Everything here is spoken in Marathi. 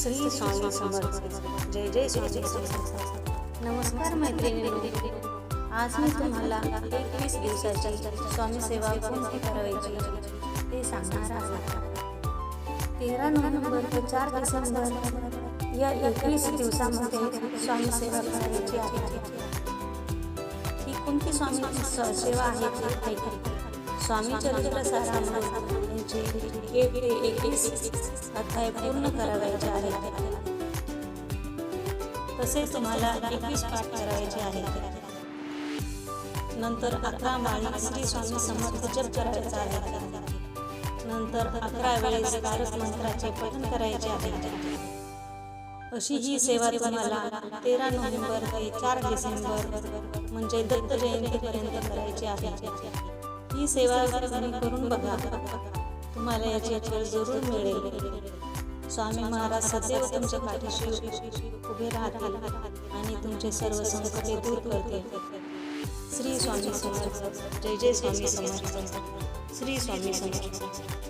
श्री स्वामी समर्थ जय जय स्वामी समर्थ नमस्कार मैत्रिणींनो आज मी तुम्हाला एकवीस दिवसाची स्वामी सेवा कोणती करायची ते सांगणार तेरा नोव्हेंबर ते चार डिसेंबर या एकवीस दिवसामध्ये स्वामी सेवा करायची आहे. ही कोणती स्वामी सेवा आहे स्वामी चरित्र सारामृत एक ते एकवीस अध्याय पूर्ण करावायचे आहेत तसेच तुम्हाला एकवीस पाठ करायचे आहेत नंतर अकरा माळी श्री स्वामी समर्थ जप करायचा आहे नंतर अकरा वेळेस तारक मंत्राचे पठण करायचे आहे अशी ही सेवा तुम्हाला तेरा नोव्हेंबर ते चार डिसेंबर म्हणजे दत्त जयंतीपर्यंत करायची आहे. ही सेवा तुम्ही करून बघा. तुम्हाला याचे फळ जरूर मिळेल. स्वामी महाराज सदैव तुमच्या पाठीशी उभे राहतील आणि तुमचे सर्व संकटे दूर करतील. श्री स्वामी समर्थ. जय जय स्वामी समर्थ. श्री स्वामी समर्थ.